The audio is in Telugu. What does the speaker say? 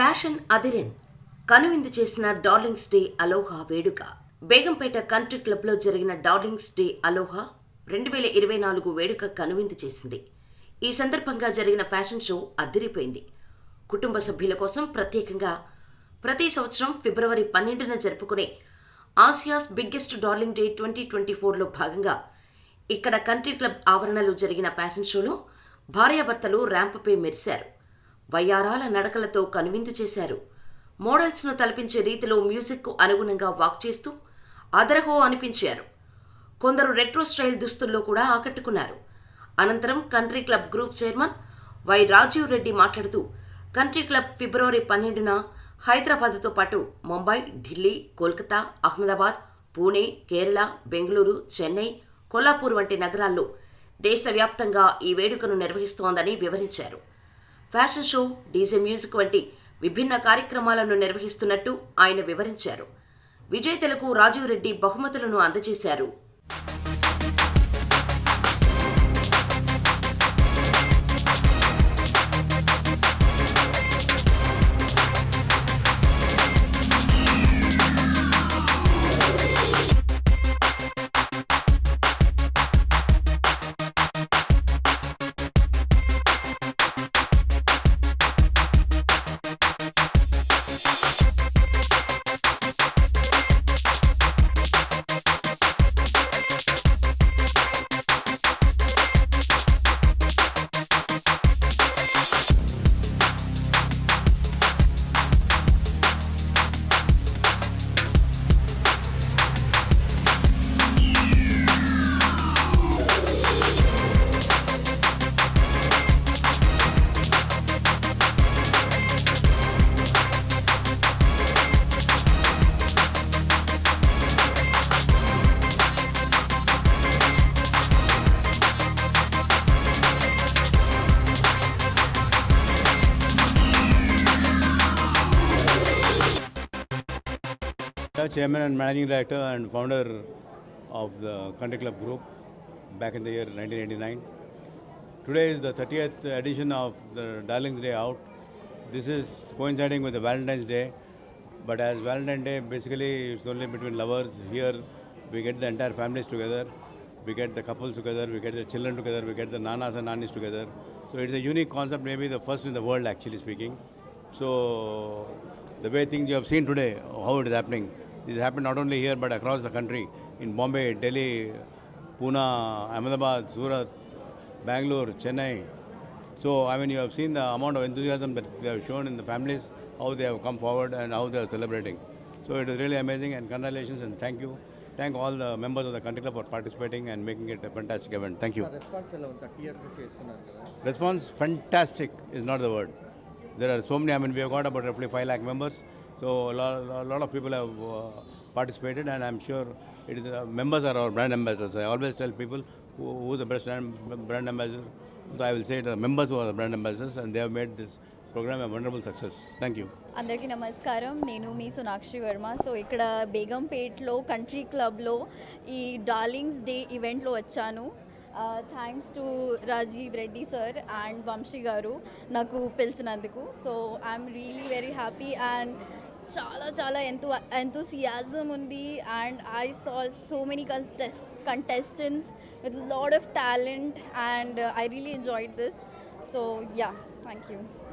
ఫ్యాషన్ అదిరిన్. కనువిందు చేసిన డార్లింగ్స్ డే అలోహా వేడుక. బేగంపేట కంట్రీ క్లబ్లో జరిగిన డార్లింగ్స్ డే అలోహా రెండు వేల ఇరవై నాలుగు వేడుక కనువిందు చేసింది. ఈ సందర్భంగా జరిగిన ఫ్యాషన్ షో అద్దిరిపోయింది కుటుంబ సభ్యుల కోసం ప్రత్యేకంగా ప్రతి సంవత్సరం ఫిబ్రవరి పన్నెండున జరుపుకునే Asia's biggest darling day twenty twenty ఫోర్లో భాగంగా ఇక్కడ కంట్రీ క్లబ్ ఆవరణలో జరిగిన ఫ్యాషన్ షోలో భార్యాభర్తలు ర్యాంప్పై మెరిశారు. వయ్యారాల నడకలతో కనువిందు చేశారు. మోడల్స్ను తలపించే రీతిలో మ్యూజిక్కు అనుగుణంగా వాక్ చేస్తూ అదరహో అనిపించారు. కొందరు రెట్రో స్టైల్ దుస్తుల్లో కూడా ఆకట్టుకున్నారు. అనంతరం country club group chairman Y Rajiv Reddy మాట్లాడుతూ కంట్రీ క్లబ్ ఫిబ్రవరి పన్నెండున హైదరాబాద్తో పాటు ముంబై ఢిల్లీ కోల్కతా అహ్మదాబాద్ పూణే కేరళ బెంగళూరు చెన్నై కొల్లాపూర్ వంటి నగరాల్లో దేశవ్యాప్తంగా ఈ వేడుకను నిర్వహిస్తోందని వివరించారు. ఫ్యాషన్ షో డీజే మ్యూజిక్ వంటి విభిన్న కార్యక్రమాలను నిర్వహిస్తున్నట్టు ఆయన వివరించారు. విజేతలకు రాజీవ్ రెడ్డి బహుమతులను అందజేశారు. Chairman and Managing Director and founder of the Country Club Group back in the year 1989. Today is the 30th edition of the Darlings Day out. This is coinciding with the Valentine's Day, but as Valentine's Day basically it's only between lovers. Here we get the entire families together, we get the couples together, we get the children together, we get the nanas and nanis together. So it's a unique concept, maybe the first in the world actually speaking. So the way things you have seen today, how it is happening, this happened not only here but across the country in Bombay, Delhi, Pune, Ahmedabad, Surat, Bangalore, Chennai. So, I mean, you have seen the amount of enthusiasm that they have shown in the families, how they have come forward and how they are celebrating. So, it is really amazing and congratulations and thank you. Thank all the members of the country club for participating and making it a fantastic event. Thank you. Response fantastic is not the word. There are so many, I mean, we have got about roughly 5 lakh members. So a lot, a lot of people have uh, participated, and I'm sure it is uh, members are our brand ambassadors. I always tell people who, who is the best brand, brand ambassador. So I will say the members who are the brand ambassadors, and they have made this program a wonderful success. Thank you. అందరికీ నమస్కారం నేను మీ సోనాక్షి వర్మ సో ఇక్కడ బేగంపేట్లో కంట్రీ క్లబ్లో ఈ డార్లింగ్స్ డే ఈవెంట్లో వచ్చాను thanks to Rajiv Reddy sir and Vamshi garu నాకు పిలిచినందుకు so I'm really very happy and చాలా చాలా ఎంతో ఎంతూసియాజం ఉంది. And I saw so many contest contestants with lot of talent and I really enjoyed this so yeah thank you